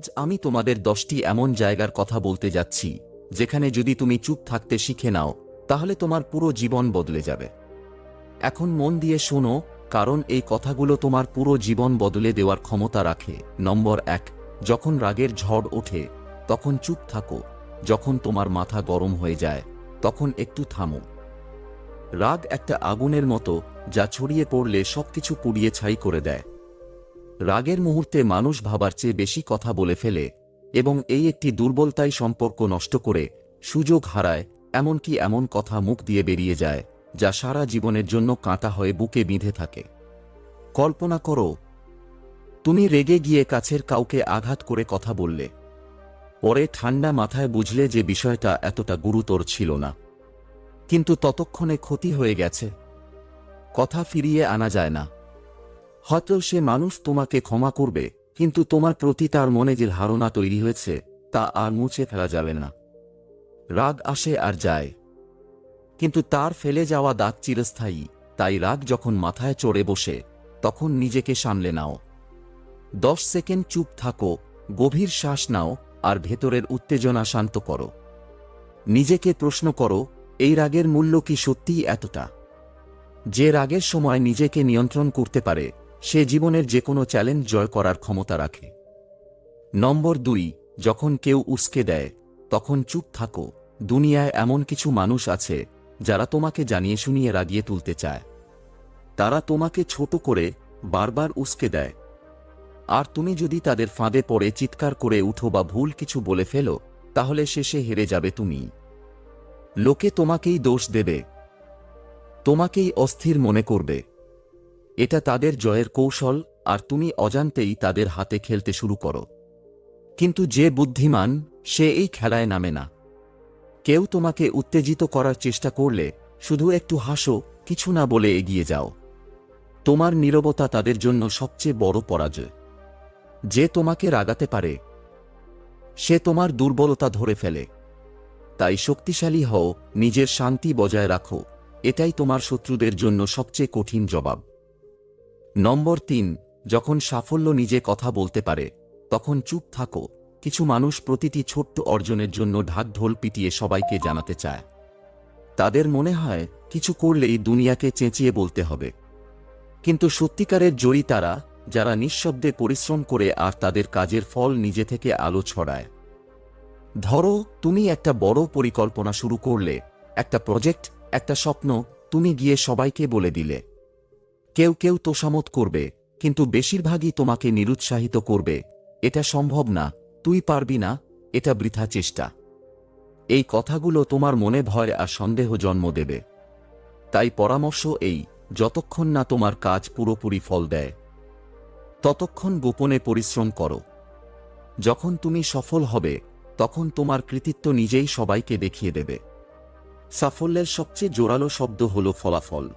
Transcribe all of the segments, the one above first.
আজ আমি তোমাদের দশটি এমন জায়গার কথা বলতে যাচ্ছি, যেখানে যদি তুমি চুপ থাকতে শিখে নাও, তাহলে তোমার পুরো জীবন বদলে যাবে। এখন মন দিয়ে শোনো, কারণ এই কথাগুলো তোমার পুরো জীবন বদলে দেওয়ার ক্ষমতা রাখে। নম্বর এক, যখন রাগের ঝড় ওঠে, তখন চুপ থাকো। যখন তোমার মাথা গরম হয়ে যায়, তখন একটু থামো। রাগ একটা আগুনের মতো, যা ছড়িয়ে পড়লে সবকিছু পুড়িয়ে ছাই করে দেয়। রাগের মুহূর্তে মানুষ ভাবার চেয়ে বেশি কথা বলে ফেলে এবং এই একটি দুর্বলতাই সম্পর্ক নষ্ট করে, সুযোগ হারায়, এমনকি এমন কথা মুখ দিয়ে বেরিয়ে যায়, যা সারা জীবনের জন্য কাঁটা হয়ে বুকে বিঁধে থাকে। কল্পনা করো, তুমি রেগে গিয়ে কাছের কাউকে আঘাত করে কথা বললে। পরে ঠান্ডা মাথায় বুঝলে যে বিষয়টা এতটা গুরুতর ছিল না। কিন্তু ততক্ষণে ক্ষতি হয়ে গেছে। কথা ফিরিয়ে আনা যায় না। হয়তো সে মানুষ তোমাকে ক্ষমা করবে, কিন্তু তোমার প্রতি তার মনে যে ধারণা তৈরি হয়েছে, তা আর মুছে ফেলা যাবে না। রাগ আসে আর যায়। কিন্তু তার ফেলে যাওয়া দাগ চিরস্থায়ী, তাই রাগ যখন মাথায় চড়ে বসে, তখন নিজেকে সামলে নাও। দশ সেকেন্ড চুপ থাকো, গভীর শ্বাস নাও, আর ভেতরের উত্তেজনা শান্ত করো। নিজেকে প্রশ্ন করো, এই রাগের মূল্য কি সত্যিই এতটা? যে রাগের সময় নিজেকে নিয়ন্ত্রণ করতে পারে সে জীবনের যে কোনো চ্যালেঞ্জ জয় করার ক্ষমতা রাখে। নম্বর দুই, যখন কেউ উস্কে দেয়, তখন চুপ থাকো। দুনিয়ায় এমন কিছু মানুষ আছে, যারা তোমাকে জানিয়ে শুনিয়ে রাগিয়ে তুলতে চায়। তারা তোমাকে ছোট করে বারবার উস্কে দেয়। আর তুমি যদি তাদের ফাঁদে পড়ে চিৎকার করে উঠো বা ভুল কিছু বলে ফেলো, তাহলে শেষে হেরে যাবে তুমি। লোকে তোমাকেই দোষ দেবে। তোমাকেই অস্থির মনে করবে। এটা তাদের জয়ের কৌশল, আর তুমি অজান্তেই তাদের হাতে খেলতে শুরু করো। কিন্তু যে বুদ্ধিমান, সে এই খেলায় নামে না। কেউ তোমাকে উত্তেজিত করার চেষ্টা করলে, শুধু একটু হাসো, কিছু না বলে এগিয়ে যাও। তোমার নীরবতা তাদের জন্য সবচেয়ে বড় পরাজয়। যে তোমাকে রাগাতে পারে, সে তোমার দুর্বলতা ধরে ফেলে। তাই শক্তিশালী হও, নিজের শান্তি বজায় রাখো, এটাই তোমার শত্রুদের জন্য সবচেয়ে কঠিন জবাব। নম্বর তিন, যখন সাফল্য নিজে কথা বলতে পারে, তখন চুপ থাকো। কিছু মানুষ প্রতিটি ছোট্ট অর্জনের জন্য ঢাক ঢোল পিটিয়ে সবাইকে জানাতে চায়। তাদের মনে হয়, কিছু করলেই দুনিয়াকে চেঁচিয়ে বলতে হবে। কিন্তু সত্যিকারের জয়ী তারা যারা নিঃশব্দে পরিশ্রম করে আর তাদের কাজের ফল নিজে থেকে আলো ছড়ায়। ধরো, তুমি একটা বড় পরিকল্পনা শুরু করলে, একটা প্রজেক্ট, একটা স্বপ্ন, তুমি গিয়ে সবাইকে বলে দিলে। কেউ কেউ তোষামত করবে, কিন্তু বেশিরভাগই তোমাকে নিরুৎসাহিত করবে। এটা সম্ভব না, তুই পারবি না, এটা বৃথা চেষ্টা। এই কথাগুলো তোমার মনে ভয় আর সন্দেহ জন্ম দেবে। তাই পরামর্শ এই, যতক্ষণ না তোমার কাজ পুরোপুরি ফল দেয়। ততক্ষণ গোপনে পরিশ্রম করো। যখন তুমি সফল হবে, তখন তোমার কৃতিত্ব নিজেই সবাইকে দেখিয়ে দেবে। সাফল্যের সবচেয়ে জোরালো শব্দ হল ফলাফল।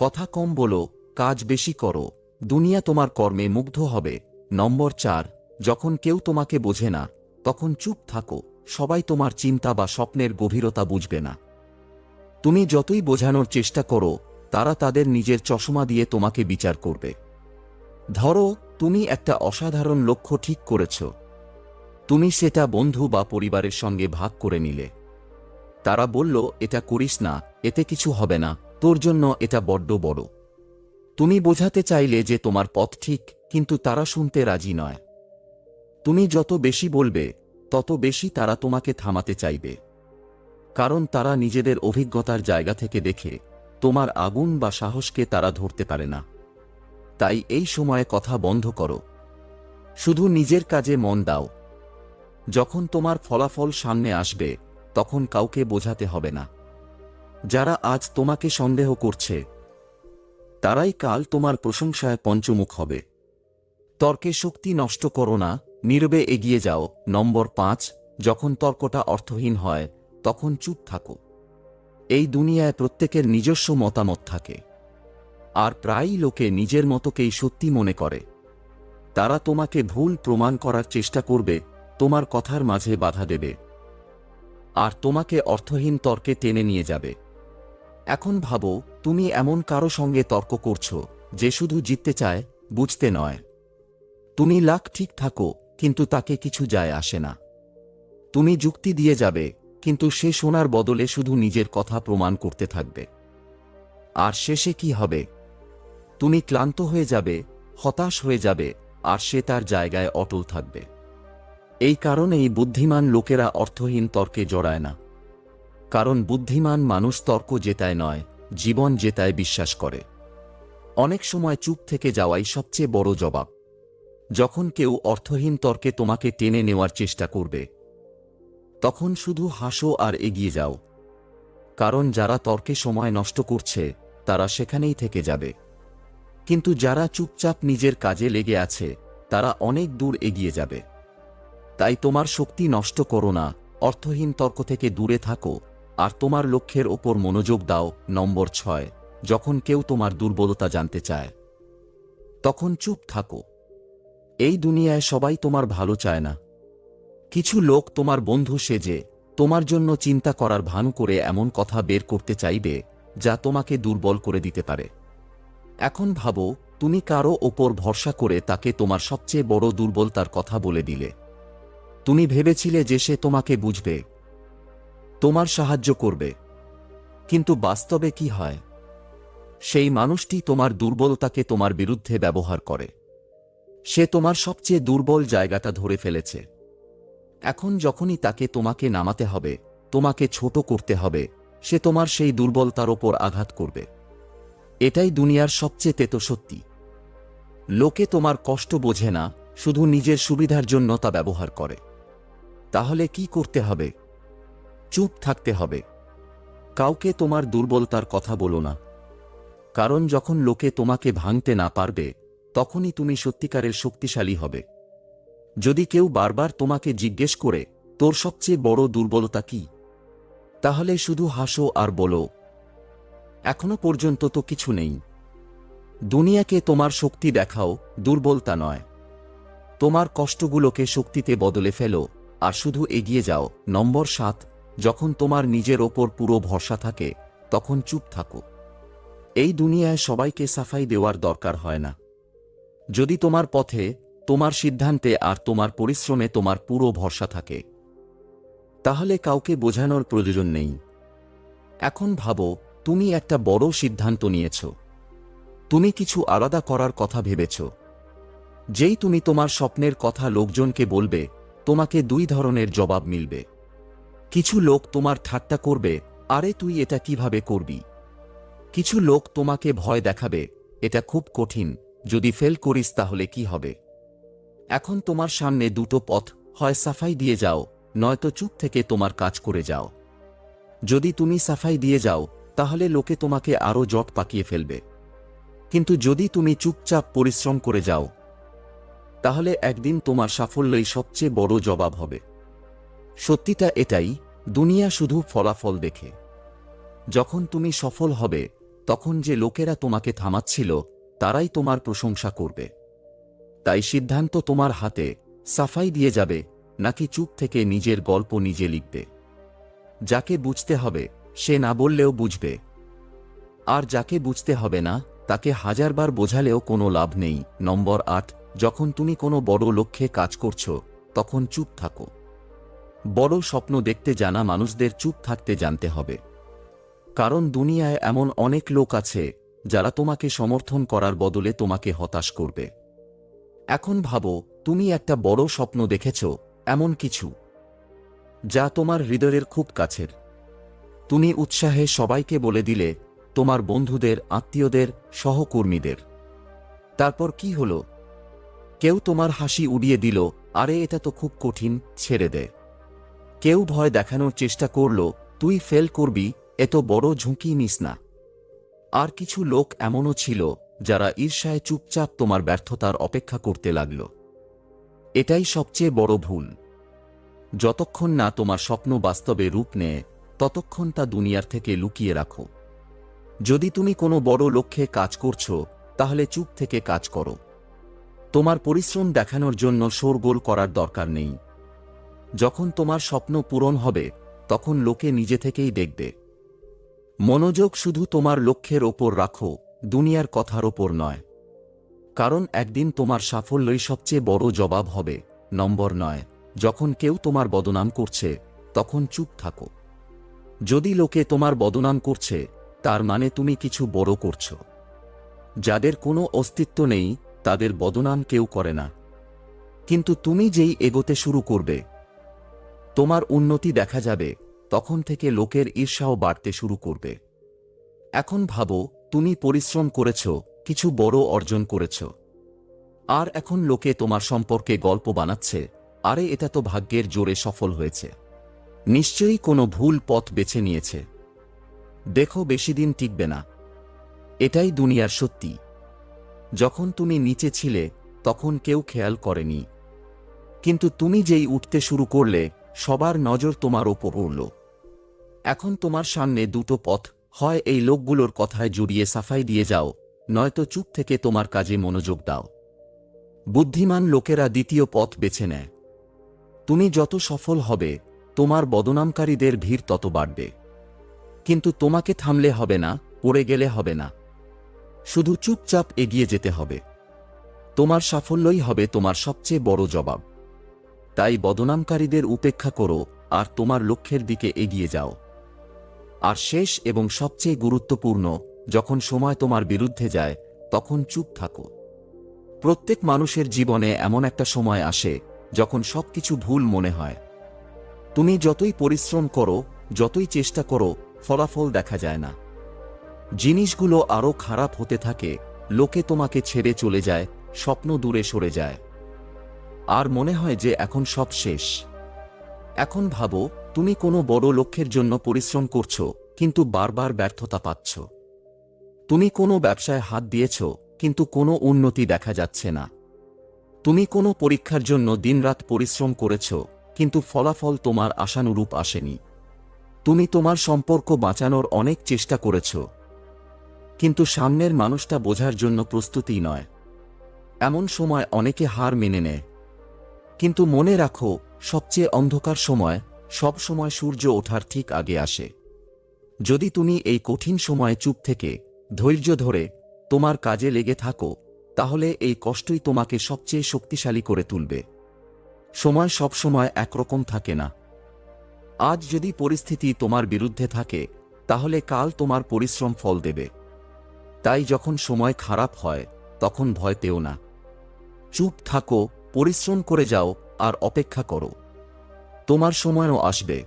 কথা কম বলো, কাজ বেশি করো। দুনিয়া তোমার কর্মে মুগ্ধ হবে। নম্বর চার, যখন কেউ তোমাকে বোঝে না, তখন চুপ থাকো। সবাই তোমার চিন্তা বা স্বপ্নের গভীরতা বুঝবে না। তুমি যতই বোঝানোর চেষ্টা করো, তারা তাদের নিজের চশমা দিয়ে তোমাকে বিচার করবে। ধরো, তুমি একটা অসাধারণ লক্ষ্য ঠিক করেছ। তুমি সেটা বন্ধু বা পরিবারের সঙ্গে ভাগ করে নিলে। তারা বলল, এটা করিস না, এতে কিছু হবে না। তোর জন্য এটা বড্ড বড়। তুমি বোঝাতে চাইলে যে তোমার পথ ঠিক, কিন্তু তারা শুনতে রাজি নয়। তুমি যত বেশি বলবে, তত বেশি তারা তোমাকে থামাতে চাইবে। কারণ তারা নিজেদের অভিজ্ঞতার জায়গা থেকে দেখে, তোমার আগুন বা সাহসকে তারা ধরতে পারে না। তাই এই সময়ে কথা বন্ধ করো। শুধু নিজের কাজে মন দাও। যখন তোমার ফলাফল সামনে আসবে, তখন কাউকে বোঝাতে হবে না। যারা আজ তোমাকে সন্দেহ করছে, তারাই কাল তোমার প্রশংসায় পঞ্চমুখ হবে। তর্কে শক্তি নষ্ট করো না, নীরবে এগিয়ে যাও। নম্বর পাঁচ, যখন তর্কটা অর্থহীন হয়, তখন চুপ থাকো। এই দুনিয়ায় প্রত্যেকের নিজস্ব মতামত থাকে। আর প্রায়ই লোকে নিজের মতোকেই সত্যি মনে করে। তারা তোমাকে ভুল প্রমাণ করার চেষ্টা করবে, তোমার কথার মাঝে বাধা দেবে। আর তোমাকে অর্থহীন তর্কে টেনে নিয়ে যাবে। এখন ভাবো, তুমি এমন কারও সঙ্গে তর্ক করছ, যে শুধু জিততে চায়, বুঝতে নয়। তুমি লাখ ঠিক থাকো, কিন্তু তাকে কিছু যায় আসে না। তুমি যুক্তি দিয়ে যাবে, কিন্তু সে শোনার বদলে শুধু নিজের কথা প্রমাণ করতে থাকবে। আর শেষে কি হবে? তুমি ক্লান্ত হয়ে যাবে, হতাশ হয়ে যাবে, আর সে তার জায়গায় অটল থাকবে। এই কারণেই বুদ্ধিমান লোকেরা অর্থহীন তর্কে জড়ায় না। কারণ বুদ্ধিমান মানুষ তর্ক জেতায় নয়, জীবন জেতায় বিশ্বাস করে। অনেক সময় চুপ থেকে যাওয়াই সবচেয়ে বড় জবাব। যখন কেউ অর্থহীন তর্কে তোমাকে টেনে নেওয়ার চেষ্টা করবে, তখন শুধু হাসো আর এগিয়ে যাও। কারণ যারা তর্কে সময় নষ্ট করছে, তারা সেখানেই থেকে যাবে। কিন্তু যারা চুপচাপ নিজের কাজে লেগে আছে, তারা অনেক দূর এগিয়ে যাবে। তাই তোমার শক্তি নষ্ট করো না, অর্থহীন তর্ক থেকে দূরে থাকো আর তোমার লক্ষ্যের ওপর মনোযোগ দাও, নম্বর ছয়, যখন কেউ তোমার দুর্বলতা জানতে চায়। তখন চুপ থাকো। এই দুনিয়ায় সবাই তোমার ভালো চায় না। কিছু লোক তোমার বন্ধু সেজে, তোমার জন্য চিন্তা করার ভানু করে এমন কথা বের করতে চাইবে, যা তোমাকে দুর্বল করে দিতে পারে। এখন ভাবো, তুমি কারও ওপর ভরসা করে তাকে তোমার সবচেয়ে বড় দুর্বলতার কথা বলে দিলে। তুমি ভেবেছিলে যে সে তোমাকে বুঝবে। তোমার সাহায্য করবে। কিন্তু বাস্তবে কি হয়? সেই মানুষটি তোমার দুর্বলতাকে তোমার বিরুদ্ধে ব্যবহার করে। সে তোমার সবচেয়ে দুর্বল জায়গাটা ধরে ফেলেছে। এখন যখনই তাকে তোমাকে নামাতে হবে, তোমাকে ছোট করতে হবে, সে তোমার সেই দুর্বলতার ওপর আঘাত করবে। এটাই দুনিয়ার সবচেয়ে তেতো সত্যি লোকে তোমার কষ্ট বোঝে না, শুধু নিজের সুবিধার জন্য তা ব্যবহার করে। তাহলে কি করতে হবে? চুপ থাকতে হবে। কাউকে তোমার দুর্বলতার কথা বলো না। কারণ যখন লোকে তোমাকে ভাঙতে না পারবে, তখনই তুমি সত্যিকারের শক্তিশালী হবে। যদি কেউ বারবার তোমাকে জিজ্ঞেস করে, তোর সবচেয়ে বড় দুর্বলতা কি? তাহলে শুধু হাসো আর বলো, এখনও পর্যন্ত তো কিছু নেই। দুনিয়াকে তোমার শক্তি দেখাও, দুর্বলতা নয়। তোমার কষ্টগুলোকে শক্তিতে বদলে ফেলো, আর শুধু এগিয়ে যাও। নম্বর সাত যখন তোমার নিজের ওপর পুরো ভরসা থাকে, তখন চুপ থাকো। এই দুনিয়ায় সবাইকে সাফাই দেওয়ার দরকার হয় না। যদি তোমার পথে, তোমার সিদ্ধান্তে আর তোমার পরিশ্রমে তোমার পুরো ভরসা থাকে, তাহলে কাউকে বোঝানোর প্রয়োজন নেই। এখন ভাবো, তুমি একটা বড় সিদ্ধান্ত নিয়েছ। তুমি কিছু আলাদা করার কথা ভেবেছ। যেই তুমি তোমার স্বপ্নের কথা লোকজনকে বলবে, তোমাকে দুই ধরনের জবাব মিলবে। কিছু লোক তোমার ঠাট্টা করবে, আরে তুই এটা কীভাবে করবি? কিছু লোক তোমাকে ভয় দেখাবে, এটা খুব কঠিন, যদি ফেল করিস তাহলে কি হবে? এখন তোমার সামনে দুটো পথ, হয় সাফাই দিয়ে যাও, নয়তো চুপ থেকে তোমার কাজ করে যাও। যদি তুমি সাফাই দিয়ে যাও, তাহলে লোকে তোমাকে আরও জট পাকিয়ে ফেলবে। কিন্তু যদি তুমি চুপচাপ পরিশ্রম করে যাও, তাহলে একদিন তোমার সাফল্যই সবচেয়ে বড় জবাব হবে। সত্যিটা এটাই, দুনিয়া শুধু ফলাফল দেখে। যখন তুমি সফল হবে, তখন যে লোকেরা তোমাকে থামাচ্ছিল, তারাই তোমার প্রশংসা করবে। তাই সিদ্ধান্ত তোমার হাতে, সাফাই দিয়ে যাবে, নাকি চুপ থেকে নিজের গল্প নিজে লিখবে। যাকে বুঝতে হবে, সে না বললেও বুঝবে। আর যাকে বুঝতে হবে না, তাকে হাজারবার বোঝালেও কোনো লাভ নেই। নম্বর আট, যখন তুমি কোনো বড় লক্ষ্যে কাজ করছ, তখন চুপ থাকো। বড় স্বপ্ন দেখতে জানা মানুষদের চুপ থাকতে জানতে হবে। কারণ দুনিয়ায় এমন অনেক লোক আছে, যারা তোমাকে সমর্থন করার বদলে তোমাকে হতাশ করবে। এখন ভাবো, তুমি একটা বড় স্বপ্ন দেখেছ, এমন কিছু, যা তোমার হৃদয়ের খুব কাছের। তুমি উৎসাহে সবাইকে বলে দিলে, তোমার বন্ধুদের, আত্মীয়দের, সহকর্মীদের। তারপর কি হল? কেউ তোমার হাসি উড়িয়ে দিল, আরে এটা তো খুব কঠিন, ছেড়ে দে। কেউ ভয় দেখানোর চেষ্টা করল, তুই ফেল করবি, এত বড় ঝুঁকি নিস না। আর কিছু লোক এমনও ছিল, যারা ঈর্ষায় চুপচাপ তোমার ব্যর্থতার অপেক্ষা করতে লাগল। এটাই সবচেয়ে বড় ভুল। যতক্ষণ না তোমার স্বপ্ন বাস্তবে রূপ নেয়, ততক্ষণ তা দুনিয়ার থেকে লুকিয়ে রাখো। যদি তুমি কোনো বড় লক্ষ্যে কাজ করছ, তাহলে চুপ থেকে কাজ করো। তোমার পরিশ্রম দেখানোর জন্য শোরগোল করার দরকার নেই। যখন তোমার স্বপ্ন পূরণ হবে, তখন লোকে নিজে থেকেই দেখবে। মনোযোগ শুধু তোমার লক্ষ্যের ওপর রাখো, দুনিয়ার কথার ওপর নয়। কারণ একদিন তোমার সাফল্যই সবচেয়ে বড় জবাব হবে। নম্বর নয়, যখন কেউ তোমার বদনাম করছে, তখন চুপ থাকো। যদি লোকে তোমার বদনাম করছে, তার মানে তুমি কিছু বড় করছ। যাদের কোনো অস্তিত্ব নেই, তাদের বদনাম কেউ করে না। কিন্তু তুমি যেই এগোতে শুরু করবে তোমার উন্নতি দেখা যাবে, তখন থেকে লোকের ঈর্ষাও বাড়তে শুরু করবে। এখন ভাবো, তুমি পরিশ্রম করেছ, কিছু বড় অর্জন করেছ। আর এখন লোকে তোমার সম্পর্কে গল্প বানাচ্ছে, আরে এটা তো ভাগ্যের জোরে সফল হয়েছে। নিশ্চয়ই কোনো ভুল পথ বেছে নিয়েছে। দেখো বেশি দিন টিকবে না। এটাই দুনিয়ার সত্যি। যখন তুমি নিচে ছিলে, তখন কেউ খেয়াল করেনি। কিন্তু তুমি যেই উঠতে শুরু করলে সবার নজর তোমার ওপর উড়ল। এখন তোমার সামনে দুটো পথ। হয় এই লোকগুলোর কথায় জুড়িয়ে সাফাই দিয়ে যাও, নয়তো চুপ থেকে তোমার কাজে মনোযোগ দাও। বুদ্ধিমান লোকেরা দ্বিতীয় পথ বেছে নেয়। তুমি যত সফল হবে, তোমার বদনামকারীদের ভিড় তত বাড়বে। কিন্তু তোমাকে থামলে হবে না, পড়ে গেলে হবে না। শুধু চুপচাপ এগিয়ে যেতে হবে। তোমার সাফল্যই হবে তোমার সবচেয়ে বড় জবাব। তাই বদনামকারীদের উপেক্ষা করো, আর তোমার লক্ষ্যের দিকে এগিয়ে যাও। আর শেষ এবং সবচেয়ে গুরুত্বপূর্ণ, যখন সময় তোমার বিরুদ্ধে যায়, তখন চুপ থাকো। প্রত্যেক মানুষের জীবনে এমন একটা সময় আসে, যখন সবকিছু ভুল মনে হয়। তুমি যতই পরিশ্রম করো, যতই চেষ্টা করো, ফলাফল দেখা যায় না। জিনিসগুলো আরও খারাপ হতে থাকে, লোকে তোমাকে ছেড়ে চলে যায়, স্বপ্ন দূরে সরে যায়। আর মনে হয় যে এখন সব শেষ। এখন ভাবো, তুমি কোনো বড় লক্ষ্যের জন্য পরিশ্রম করছ, কিন্তু বারবার ব্যর্থতা পাচ্ছ। তুমি কোনো ব্যবসায় হাত দিয়েছ, কিন্তু কোনো উন্নতি দেখা যাচ্ছে না। তুমি কোনো পরীক্ষার জন্য দিনরাত পরিশ্রম করেছ, কিন্তু ফলাফল তোমার আশানুরূপ আসেনি। তুমি তোমার সম্পর্ক বাঁচানোর অনেক চেষ্টা করেছ। কিন্তু সামনের মানুষটা বোঝার জন্য প্রস্তুতি নয়। এমন সময় অনেকে হার মেনে নেয়। কিন্তু মনে রাখো, সবচেয়ে অন্ধকার সময়, সব সময় সূর্য ওঠার ঠিক আগে আসে। যদি তুমি এই কঠিন সময়ে চুপ থেকে, ধৈর্য ধরে, তোমার কাজে লেগে থাকো, তাহলে এই কষ্টই তোমাকে সবচেয়ে শক্তিশালী করে তুলবে। সময় সব সময় একরকম থাকে না। আজ যদি পরিস্থিতি তোমার বিরুদ্ধে থাকে, তাহলে কাল তোমার পরিশ্রম ফল দেবে। তাই যখন সময় খারাপ হয়, তখন ভয় পেও না। চুপ থাকো পরিশ্রম করে যাও আর অপেক্ষা করো। তোমার সময়ও আসবে।